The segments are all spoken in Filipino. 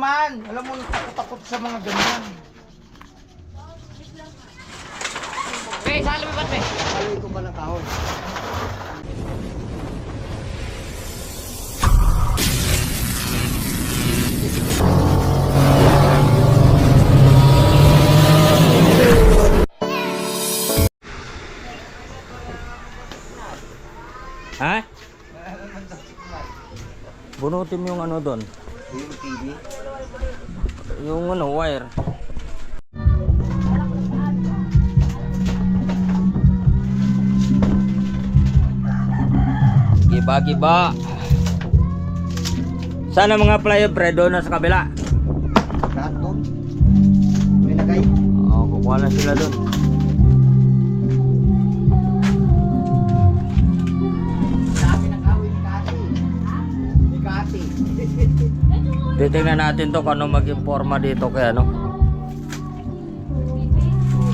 naman. Alam mo, takot-takot sa mga ganyan. Be, saan lumipat, be? Kaloy ko ba ng kahoy? Ha? Bunutin mo yung ano doon. Yung TV. Yung ano, wire. Giba-giba. Sana mga player pre doon na sa kabila. Lahat doon. May nagay. Oo, kukuha na sila doon. Titingnan natin to kung ano maging forma dito kaya ano.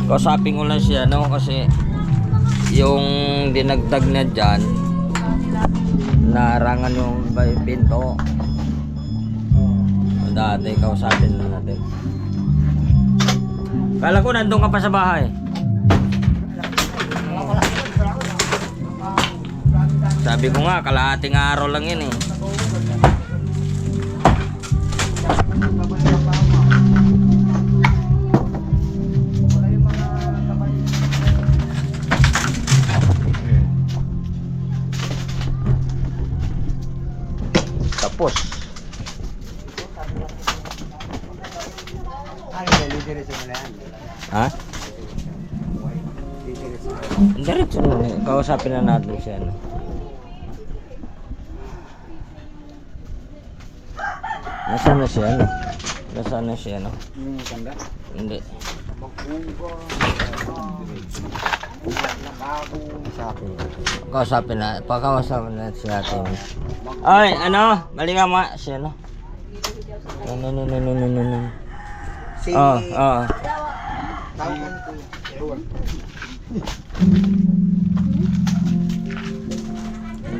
Kausapin ko lang siya no kasi yung dinagdag na dyan narangan yung may pinto. Dati kausapin na natin. Kala ko nandun ka pa sa bahay. Sabi ko nga, kalahating araw lang yun eh. Tapos. Ano? Ha? Diretso na eh. Kausapin na natin siya. No? Nasaan na siya? No? Nasaan na siya? No? Yung ganda. Hindi. Magbuga. Nakago. Sa akin. Kausapin na. Pakausapin na siya natin. Ay, ano? Mali nga ma. No? Ano, no, no, no, no, no, no. Si... Oo, oo. Tawagan ko. Ewan.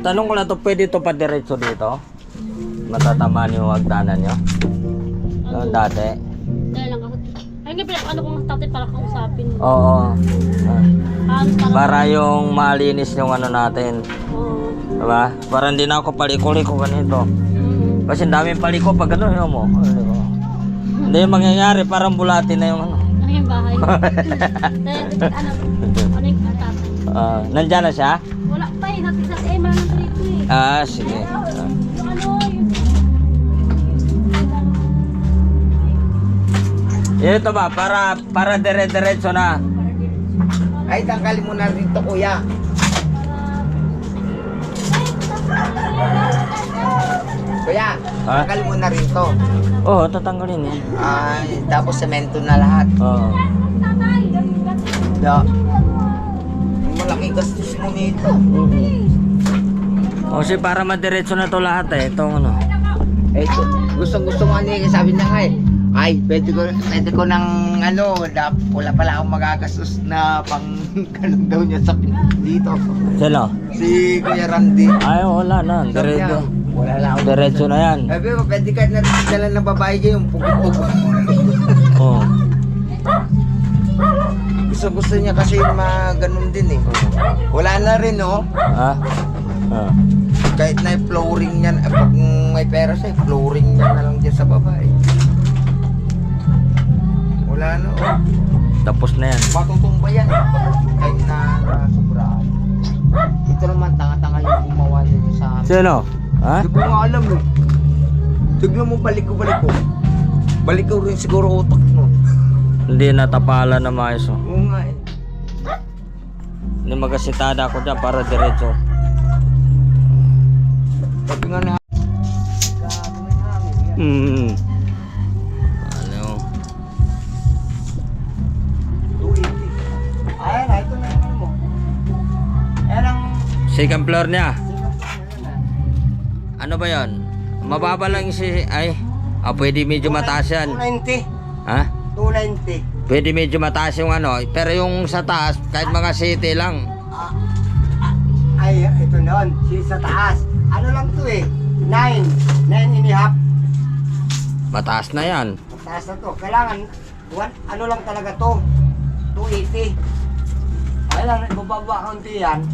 Tanong ko na to, pwede to pa diretso dito? Matatamaan yung hagdanan nyo? Noon dati? Pala, ano kung tatay para kausapin mo. Oo. Ano para... Yung malinis yung ano natin. Oo. Diba? Para hindi na ako paliko-liko ganito. Mm. Kasi ang daming paliko pag ano yun mo. Paliko. Hindi yung mangyayari, parang bulati na yung ano. Ano yung bahay? Ano, ano yung tatay? Ah, nandyan na siya? Wala pa eh, natin sa eh. Ah, sige. Ito ba, para para dire-diretso na. Ay, tanggalin mo na rito, kuya. Kuya, Ha? tanggalin mo na rito. Oo, oh, tatanggalin eh. Ay, tapos semento na lahat. Oo. Da. Malaki gastos mo nito. O kasi para madiretso na to lahat eh. Itong ano. Eh, gusto gusto mo ano eh, sabi na nga eh. Ay, pwede ko, pwede ko ng ano, wala pala akong magagastos na pang ganun daw niya sa dito. Sino? Si Kuya Randy. Ay, wala na. Niya, Diretso. wala lang ako. Diretso na yan. Sabi mo, pwede ka na dala ng babae dyan, yung pugo-pugo. Oo. gusto gusto niya kasi mga ganun din eh. Wala na rin oh. Ha? Ah. Kahit na yung flooring niyan, eh, pag may pera siya, flooring niya na lang dyan sa babae. Wala na oh. Tapos na yan. Matutumba yan. eh. Kahit na sobraan. Ito naman, tanga-tanga yung gumawa nito sa amin. Sino? Ha? Hindi ko nga alam eh. Tignan mo, balik ko, balik ko. Balik ko rin siguro utak mo. Hindi natapala na maayos. oh. Oo nga eh. Hindi magasitada ako dyan para diretso. Sabi nga na. Hmm. Second floor niya. Ano ba yon? Mababa lang si... Ay. Ah, pwede medyo mataas yan. 290. Ha? 290. Pwede medyo mataas yung ano. Pero yung sa taas, kahit mga city lang. Ah, ah, ay, ito noon. Si sa taas. Ano lang to eh. 9. 9 and a half. Mataas na yan. Mataas na to. Kailangan, one, ano lang talaga to? 280. Kailangan, bababa kaunti yan.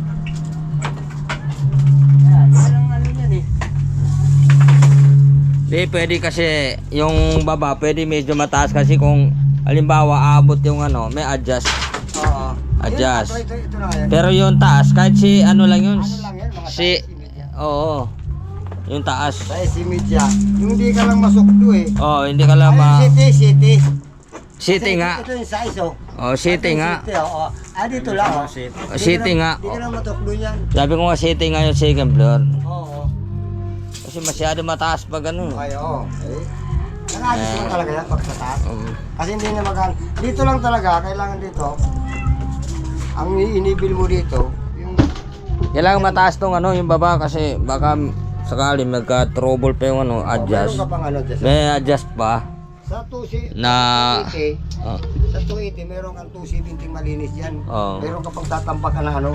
Di, pwede kasi yung baba, pwede medyo mataas kasi kung halimbawa aabot yung ano, may adjust. Oo. Adjust. Ito, ito, ito na yan. Pero yung taas, kahit si ano lang yun, Ano lang yan, mga si, oo, yung taas. Sa si media. Yung hindi ka lang masukdo eh. Oh, hindi ka lang ma... city, city. City nga. Ito yung size oh. Oh, city nga. City, oh. Ah, dito lang oh. Oh, city nga. Hindi ka lang matukdo yan. Sabi ko nga city nga yung second floor. Oo. Kasi masyado mataas pag ano. Okay, oo. Eh. Nakaayos mo talaga yan pag sa taas. Um, Kasi hindi na magang... Dito lang talaga, kailangan dito. Ang inibil mo dito, yung... kailangan mataas tong ano, yung baba kasi baka sakali magka-trouble pa yung ano, Oh, meron adjust. ka pang ano dyan. May adjust pa. sa 2 Na... 280, Oh. sa 280, meron kang 270 malinis yan. Oo. Meron ka pang tatampak na ano.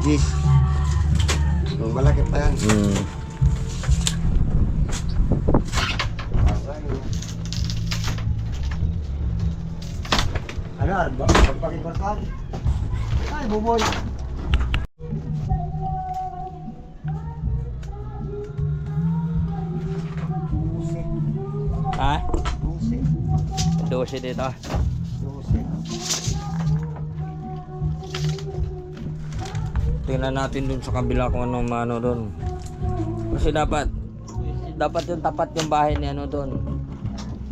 Hmm, malaki pa yan. Mm. Arba? Pagpakibatan? Ay, buboy. Ha? Duse. 12 dito. Duse. Tingnan natin dun sa kabila kung ano mano dun. Kasi dapat dapat yung tapat yung bahay niya ano dun.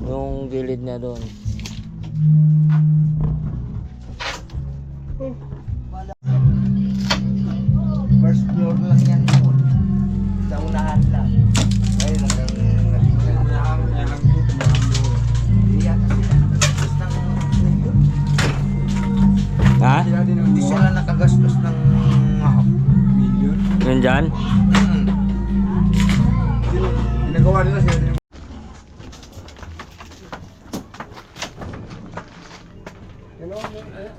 Yung gilid niya dun. First floor lang yan noon. Sa unahan lang. Ngayon hanggang nabigyan na ang ang group na ang Hindi yata sila nakagastos ng milyon. Ha? Hindi sila nakagastos ng ah, milyon. Yun dyan? Hmm. Ginagawa nila sila din. You know, eh,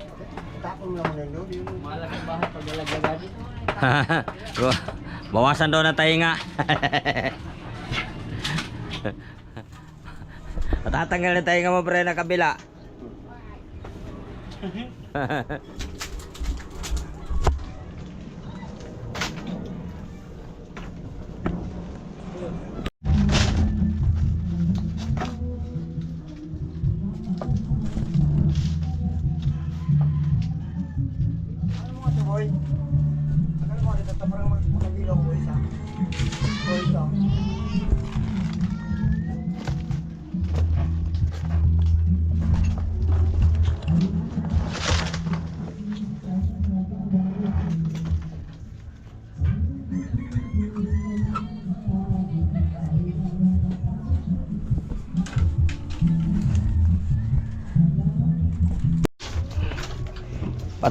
tapon lang mo na yun. Yung malaking bahay pag nalaglagan. Bawasan daw ng tainga. Matatanggal na tainga mo pre na kabila.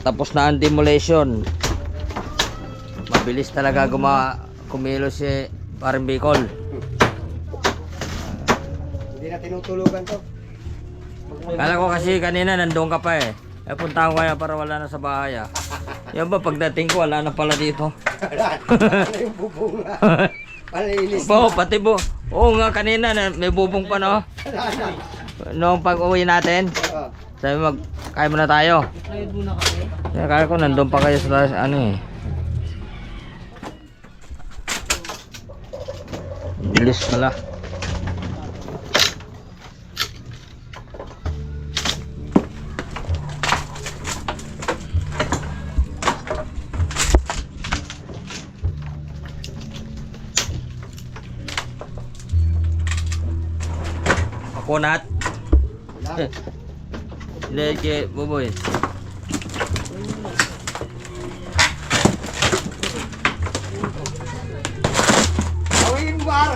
Patapos na ang demolition. Mabilis talaga guma kumilos si Paring Bicol. Hindi na tinutulugan to. Kala ko kasi kanina nandun ka pa eh. Eh punta ko kaya para wala na sa bahay ah. Yan ba pagdating ko wala na pala dito. ano yung bubunga? Pati po. Oo nga kanina na, may bubong pa no. Wala na. Noong pag-uwi natin, Oo. Sabi mag kain muna tayo. Naglayod muna kami. Kaya kala ko nandun pa kayo sa ano eh. Bilis pala. Coconut. Kay Buboy. Awin mo bar.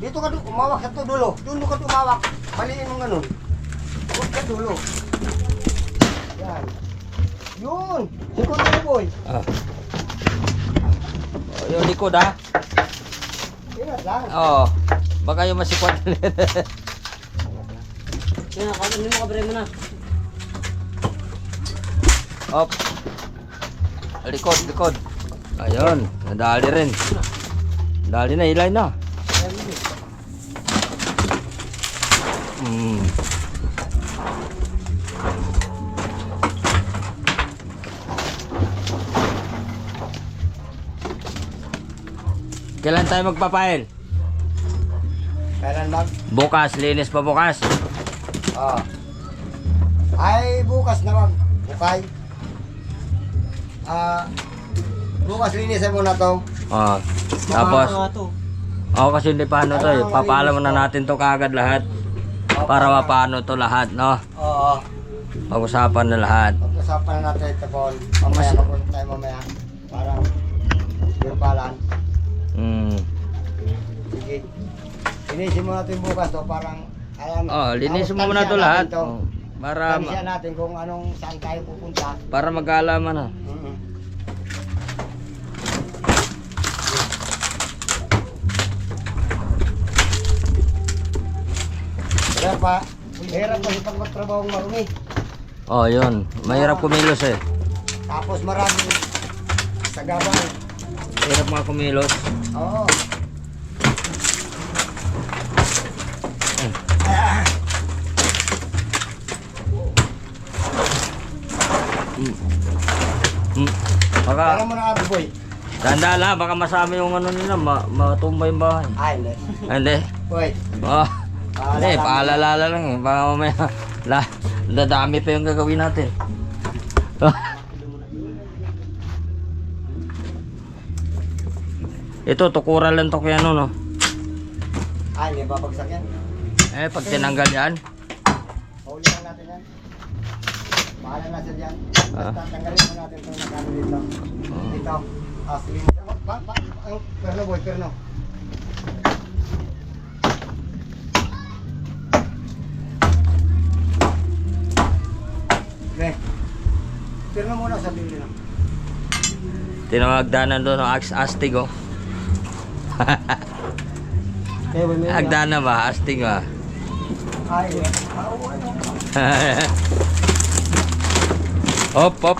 Dito ka du- umawak sa to dulo. Doon ka tumawak. Maliin mo ganun. Huwag ka dulo. Yan. Yun. Sikot mo boy. Ah. Oh, yung likod ha. Ingat lang. Oo. Baka yung masikwat. Kaya kami mo kabre mo na. Op. Likod, likod. Ayun, nadali rin. Dali na, ilay na. Mm. Kailan tayo magpapail? Kailan mag? Bukas, linis pa bukas. Ah. Ay, bukas na mag. Bukay. Ah, bukas linisan mo na to. Oh. Tapos, ako kasi hindi paano to eh. Papaalam na natin to kagad lahat. Para mapano to lahat, no? Oo. Pag-usapan na lahat. Pag-usapan na natin ito, Paul. Mamaya, mag tayo mamaya. Parang, virbalan. Mm. Sige. Linisin mo natin bukas to, parang, alam Oh, linisin mo muna to lahat. to. Oh. Para Tansya ma- natin kung anong, saan tayo pupunta. para magkaalaman na. Mm-mm. Hirap pa. Hirap kasi pag magtrabaho marumi. Oh, yun. Mahirap kumilos eh. Tapos maraming sagabang. Mahirap mga kumilos. Oo. Hmm. Baka, Kaya mo na abi boy. tanda lang, baka masama yung ano nila, ma matumba yung bahay. Ay, hindi. Ah, Hindi. Boy. Oh. Hindi, lang. paalala lang eh. Baka mamaya, la, dadami pa yung gagawin natin. Ito, tukuran lang to kaya ano, no? Ay, hindi babagsak yan. Eh, pag tinanggal yan, lang natin yan. Bahala na siya dyan. Ah. Basta tanggalin mo natin itong nakano dito. Dito. Ah, sige. Pa, pa, ang perno boy, perno. Okay. Muna sa bili lang. tinawagdanan doon ng aks astig, oh. Okay, Agdana ba? Astig ba? Ay, ah, oo, ano. hop, hop.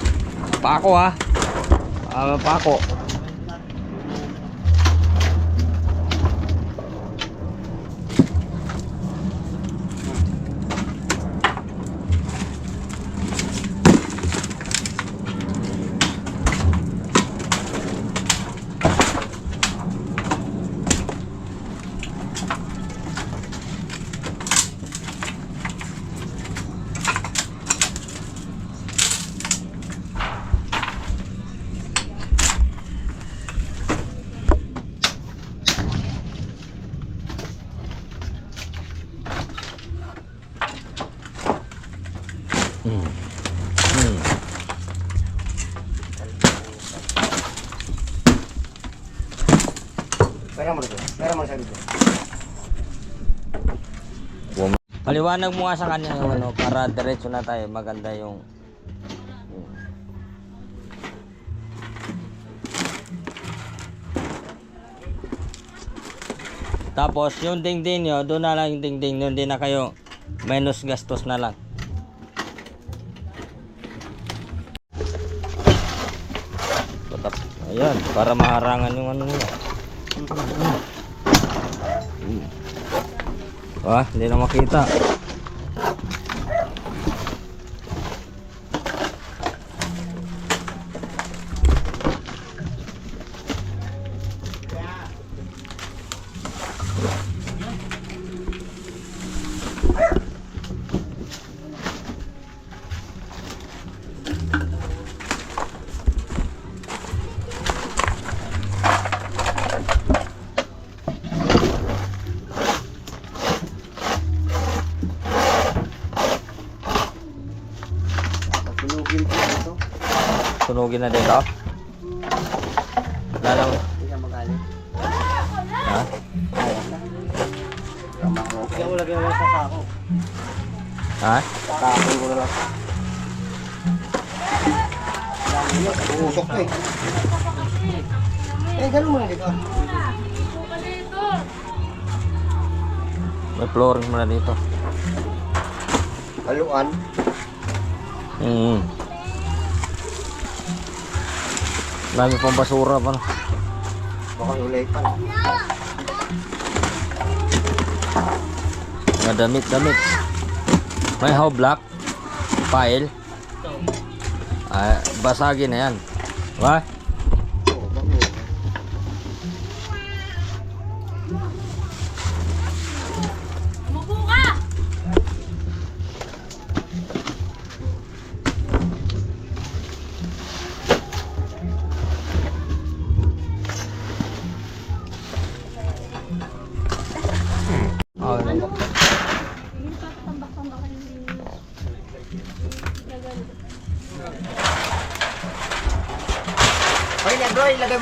Pako ha. Ah, pako. Hmm. Hmm. Pera mo na dito. Pera mo na sa dito. Paliwanag mo nga sa kanya yung ano, para diretso na tayo. Maganda yung... Tapos yung dingding nyo, doon na lang yung dingding nyo, hindi na kayo minus gastos na lang. Ayan, para maharangan yung ano nila. Ah, hindi na makita. Pagtulugin ko ito. Sunugin na dito. Lalo. Hindi ka magaling. Ha? Tama ko. Kaya wala kaya wala sa sako. Ha? Tapon ko na lang. Uusok to eh. Eh, ganun mo na dito. May flooring mo na dito. Haluan. Mm. Dami pang basura pa? Baka ulay pa. Mga damit, damit. May how black? File? Ah, basagin na yan. Ba?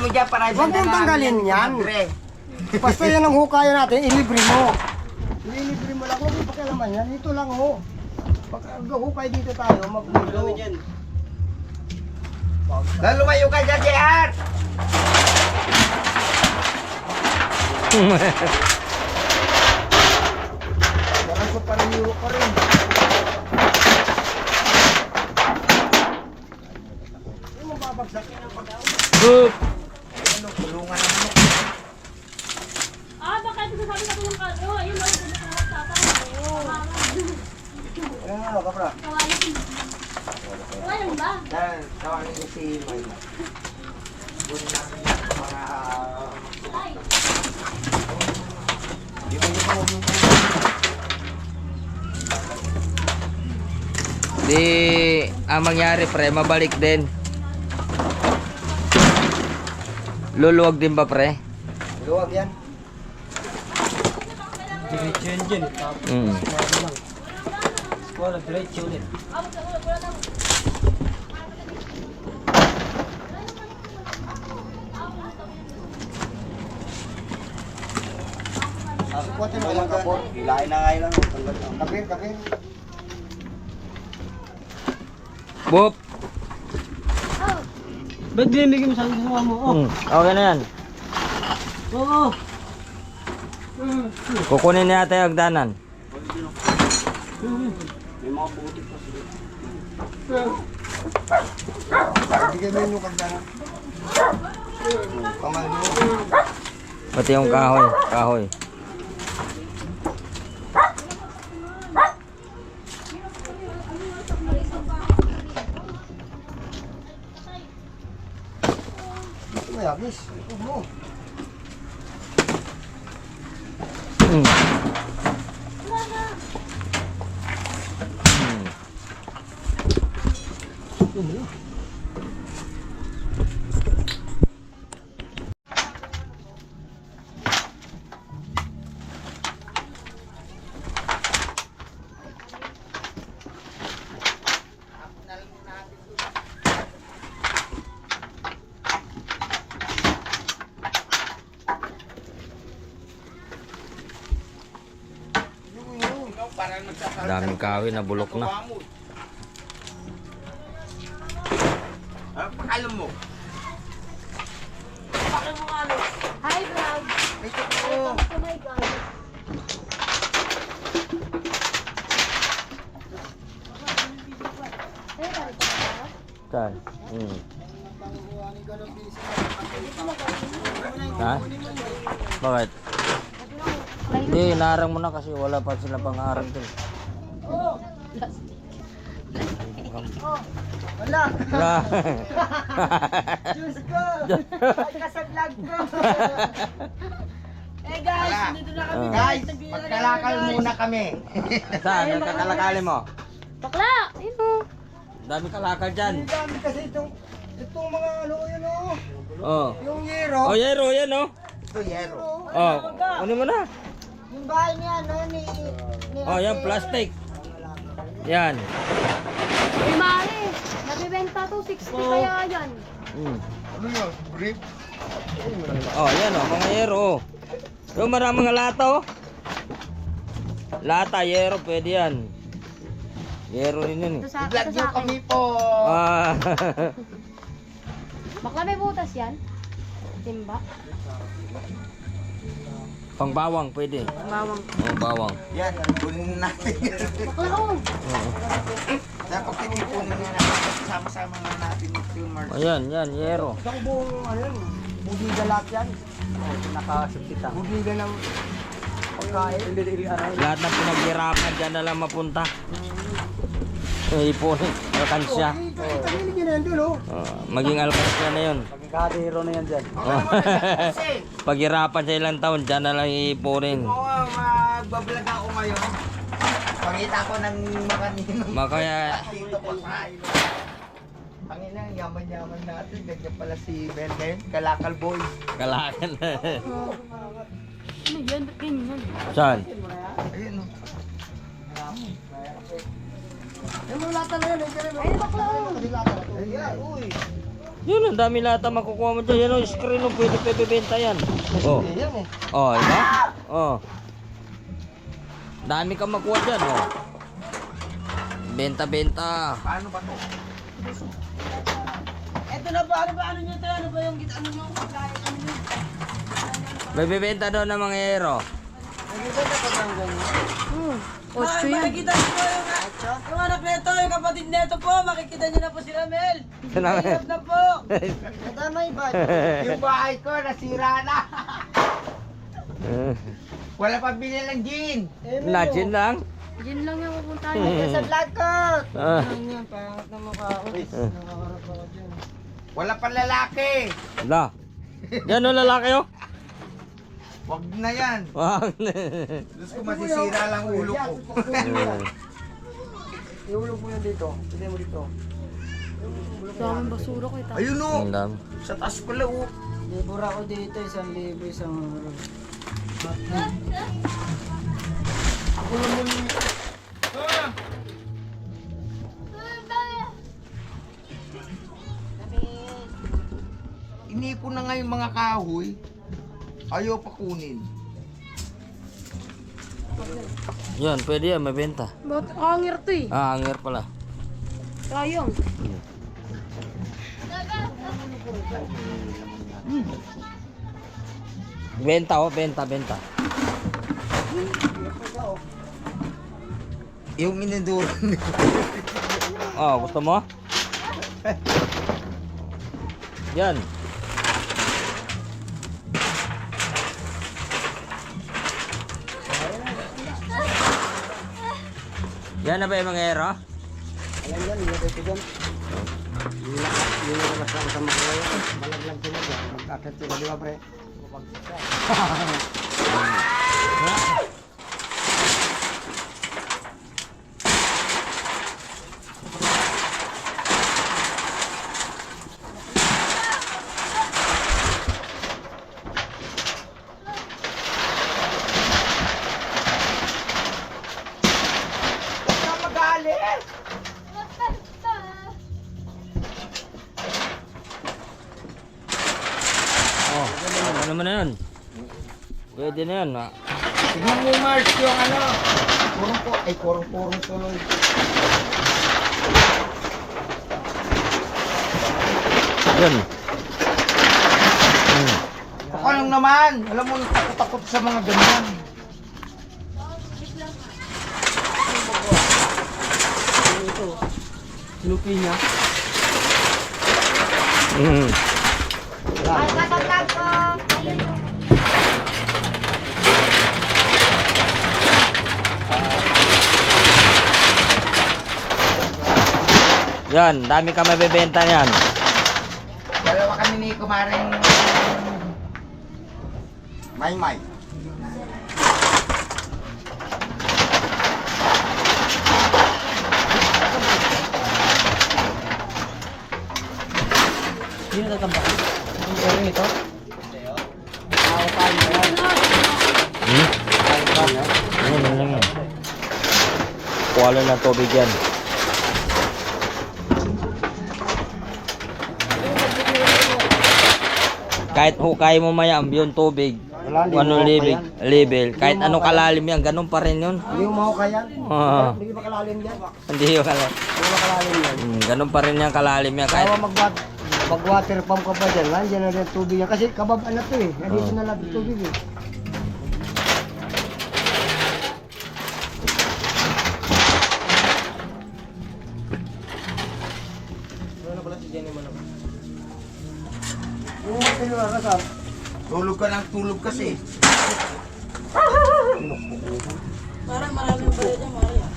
Dyan para Huwag mong tanggalin yan. Basta yan ang hukaya natin, ilibre mo. Ililibre mo lang, huwag mo pakialaman yan. Ito lang ho. Pag hukay dito tayo, magmulo. Dahil lumayo ka dyan, JR! Baka sa parihiro ka rin. Boop! Ah, baka ito sabi sa tulong ka. Oh, ayun lang. Pinakawak tatay. Oh. Ayan ano, kapra. Kawayan. Kawayan ba? Dahil tawagin ko si May. Bunin namin yan para... Ay. Di ba yung mga yung Di, ang mangyari pre, mabalik din. Luluwag din ba pre? Luwag yan. Mm. Kuwatin mo yung kapor. Hilahin na ngayon lang. Kapir, kapir. Boop! Ba't binibigay mo sa akin mo? Oh, Mm. Okay na yan. oo. Kukunin na yata yung hagdanan. May mga butik pa sila. Bigay mo yung kagdana. Kamal mo. Pati yung kahoy, kahoy. Ito may abis. Ito mo. Mm. Mm. Daming kahoy na bulok na. Ano pakalam mo? Hi, vlog. Ito ko. Oh my God. Eh, balik ka na ba? Saan? Mm. Ha? Bakit? Hindi, narang mo na kasi wala pa sila pang-arang dun. Wala. Wala. Diyos ko. Ay, ka sa vlog ko. Eh guys, dito na kami. Ah. Guys, magkalakal muna kami. Saan? Ang kakalakali mo? Bakla! Ayun o. Dami kalakal dyan. Ang dami kasi itong, itong mga ano yun oh. Oh. Yung yero. Oh, yero, yan oh. Ito, yero. Oh, ano mo na? Yung bahay niya, no, ni... ni Oh, yan, plastic. Yan. Uy, Mare. Nabibenta to. 60 kaya yan. Mm. Ano yun? Brief? Oh, yan oh, mga yero. oh. Yung maraming mga lata oh. Lata, yero, pwede yan. Yero rin yun eh. ito nyo kami po. Ah. Bakla may butas yan. Timba. Pang bawang, pwede. Bawang. Oh, bawang. Yan, kunin natin. Oh. Oo. Dapat tinipunin na natin. Sama-sama nga natin yung Mars. Ayan, yan, yero. Isang buong, ano yun, budiga lahat yan. Nakasubsita. Budiga ng... Pag pagkain. Lahat ng pinaghirapan dyan na lang mapunta. May ipunin, alkansya. Oh, nyo na yan dulo. Oh, maging alkansya na yun. Kadiro na yan dyan. Oh. Paghirapan sa ilang taon, dyan na lang ipunin. Oo, magbablog ako ngayon. Pakita ko ng mga ninong. Makaya, Dito tayo. Pangina, yaman-yaman natin. Ganyan pala si Ben ngayon. Kalakal boy. kalakan. Ano yan? Ba't ganyan? Saan? Ayun o. Yung mga lata na yun, ay bakla oh. Ayan, uy. Yun, ang dami lata makukuha mo dyan. Yan o, screen o, pwede pebebenta yan. Oh, Eh, yan eh. oh, diba? Oh. Dami kang makuha dyan, oh. Benta-benta. Paano ba to? Ito na ba? Ano ba? Ano nyo ito? Ano ba yung ano nyo? Kaya ano nyo? Bebebenta daw ng mga hero. Ocho yan. Makikita nyo po yung, yung anak nito, yung kapatid nito po. Makikita nyo na po sila, Mel. Sinabi. Hirap na po. Nadamay ba? Yung bahay ko, nasira na. Wala pa bili ng gin. Lagin lang. Diyan lang yung pupuntahan. Sa vlog ko. Ah. Yan, pangat na mukha ko. Nakakarap ako dyan. Wala pa lalaki. La. Yan o lalaki oh. Wag na yan. Wag. Diyos ko masisira lang ulo ko. Iulog mo yan dito. Pili mo dito. Daming basura ko ito. Ayun o. Ang dami. Sa taas pala o. Libura ko dito, isang libo, isang Inipon na nga yung mga kahoy. Ayaw pa kunin. Yan, pwede yan, mabenta. Ba't angir to eh? Ah, angir pala. Sayang. Benta oh, benta, benta. Yung ininduran Oh, gusto mo? Yan. Yan na ba yung mga hero? Ayan yan, ilagay ko dyan. Yung lakas, yung lakas lang sa mga kaya. Malaglag sila dyan. Magkakit sila, di ba pre? Huwag na magalit. Oh, ano naman na yun? Pwede na yun. ah. Tignan mo Mars yung ano. Purong po. Ay, purong-purong tuloy. Yun. Hmm. Ako lang naman. Alam mo, takot-takot sa mga ganyan. Lupi niya. Hmm. Yan, dami ka mabebenta niyan. Dalawa kami ni Kumaring May-may. Hindi na tatambak. Ang galing ito. Hmm? Ano lang yan? Kuha lang ng tubig yan. Kahit hukay mo mayam yung tubig, Wala, hindi ano level, level, kahit anong kalalim yan, ganun pa rin yun. Hindi mo mahukay yan. Oo. Hindi ba kalalim yan? Hindi yung kalalim. Hindi ba kalalim yan? Hmm, ganun pa rin yung kalalim yan. Kahit, Kaya mag mag water pump ka pa dyan, nandiyan na rin tubig yan. Kasi kabab ano to eh, nandito na tubig eh. Sa Tulog ka ng tulog kasi. Parang maraming bayo dyan, Maria.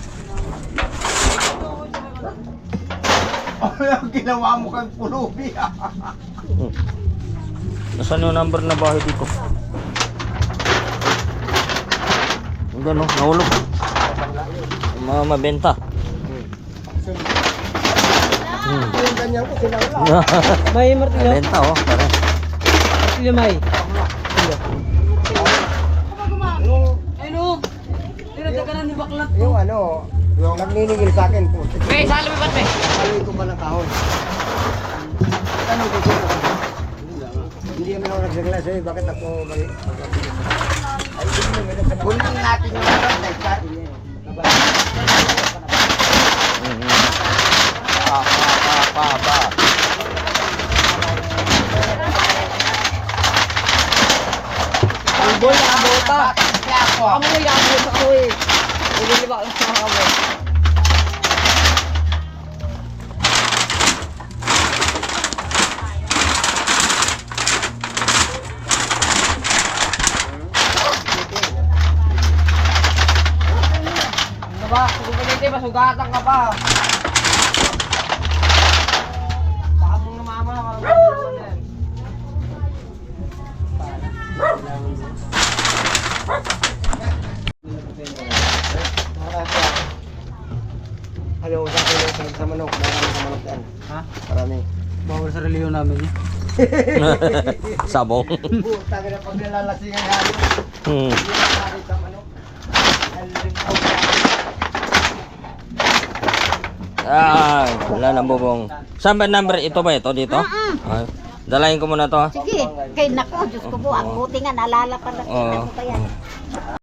Ano yung ginawa mo kang pulubi ah? Nasaan yung number na bahay dito? Ang gano, nahulog. Mga mabenta. Hmm. May martilyo. Benta oh, pare. Martilyo, may. Yung, Ayun o. Tinatag ka na ni Baklat. yung ano, yung nagniningil sa akin po. May, sa alam ba, Kaloy ko pa ng kahon. Tanong ko siya. Hindi naman ako nagsagla sa'yo, bakit ako mali? Kunin natin yung ano, nagsa. Mhm. Pa, pa, pa, pa, pa. Boy, nakabota. Kaya ako. Amo yung yabot ako eh. Bumili ba sa kamo? Ba? Kung ganito, masugatan ka pa. Sabong. Puta ka na pag nalalasingan nga. Hmm. Na manok. Nalilimtaw ka. Ah, wala nang bubong. Saan ba number? Ito ba ito dito? Ay, dalayin ko muna to. Sige, kay nako, Diyos ko po, ang buti nga, naalala pa na mo pa yan.